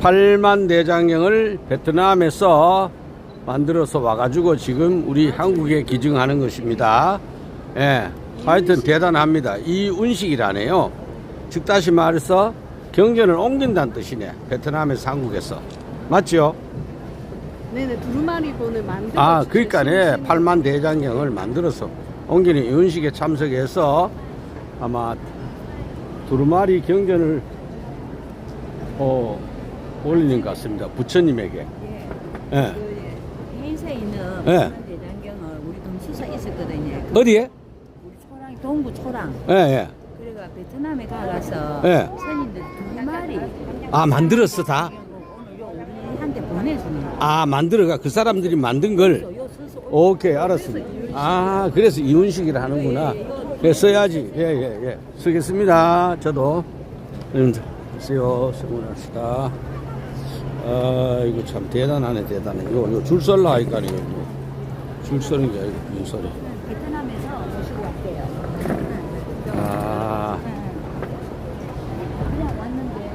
8만 대장경을 베트남에서 만들어서 와가지고 지금 우리 한국에 기증하는 것입니다. 예, 하여튼 대단합니다. 이 운식이라네요. 즉 다시 말해서 경전을 옮긴다는 뜻이네. 베트남에서 한국에서. 맞죠? 네네 두루마리본을 만들어 아, 그러니까네. 신신- 8만 대장경을 만들어서 옮기는 이 운식에 참석해서 아마 두루마리 경전을 어, 올리는 것 같습니다. 부처님에게. 예. 예. 그 해인사에 있는 예. 대장경을 우리 동수사 있었거든요. 어디에? 우리 초랑 동부 초랑. 예, 예. 그래가 베트남에 가서 예. 선인들 두 마리 아, 만들었어, 다? 오늘 요 우리한테 보내주는 거. 아, 만들어가. 그 사람들이 만든 걸. 요 서서 오케이, 알았습니다. 아, 그래서 이운식이라 하는구나. 그래, 써야지. 예, 예, 예. 쓰겠습니다. 저도. 음, 쓰요. 성원합시다. 아, 이거 참 대단하네, 대단해. 요, 요, 줄 설라 하니까, 이거. 줄 서는 게 아니고, 줄 서래. 베트남에서 오시고 왔대요. 아, 그냥 왔는데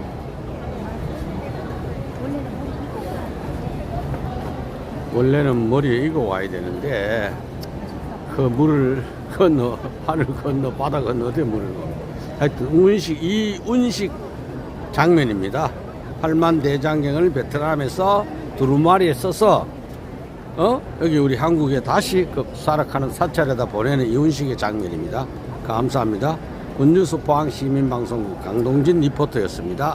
원래는 머리 원래는 머리에 이거 와야 되는데, 그 물을 건너, 하늘 건너, 바다 건너, 어디 물을 건너. 하여튼, 운식, 이 운식 장면입니다. 팔만 대장경을 베트남에서 두루마리에 써서, 어? 여기 우리 한국에 다시 그 사락하는 사찰에다 보내는 이운식의 장면입니다. 감사합니다. 군주수 포항 시민방송국 강동진 리포터였습니다.